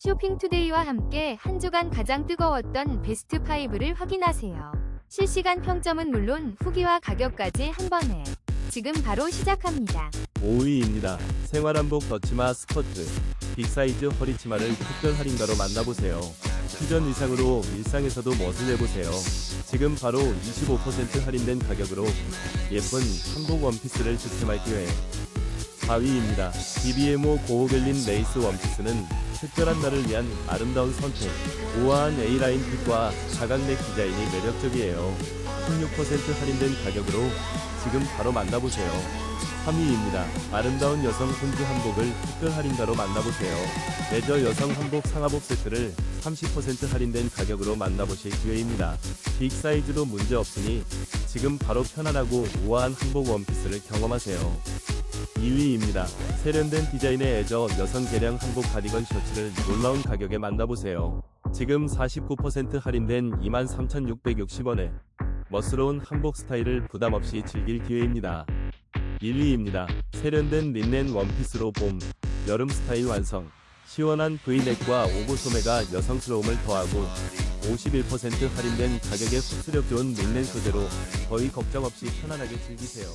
쇼핑투데이와 함께 한 주간 가장 뜨거웠던 베스트 5를 확인하세요. 실시간 평점은 물론 후기와 가격까지 한 번에 지금 바로 시작합니다. 5위입니다. 생활한복 덧치마 스커트 빅사이즈 허리 치마를 특별 할인가로 만나보세요. 퓨전 의상으로 일상에서도 멋을 내보세요. 지금 바로 25% 할인된 가격으로 예쁜 한복 원피스를 득템할 기회. 4위입니다. BBMO 고호벨린 레이스 원피스는 특별한 날을 위한 아름다운 선택. 우아한 A라인 핏과 사각넥 디자인이 매력적이에요. 16% 할인된 가격으로 지금 바로 만나보세요. 3위입니다. 아름다운 여성 혼주 한복을 특별 할인가로 만나보세요. 레저 여성 한복 상하복 세트를 30% 할인된 가격으로 만나보실 기회입니다. 빅 사이즈로 문제 없으니 지금 바로 편안하고 우아한 한복 원피스를 경험하세요. 2위입니다. 세련된 디자인의 애저 여성 개량 한복 가디건 셔츠를 놀라운 가격에 만나보세요. 지금 49% 할인된 23,660원에 멋스러운 한복 스타일을 부담 없이 즐길 기회입니다. 1위입니다. 세련된 린넨 원피스로 봄, 여름 스타일 완성. 시원한 V넥과 오고 소매가 여성스러움을 더하고 51% 할인된 가격에 흡수력 좋은 린넨 소재로 거의 걱정 없이 편안하게 즐기세요.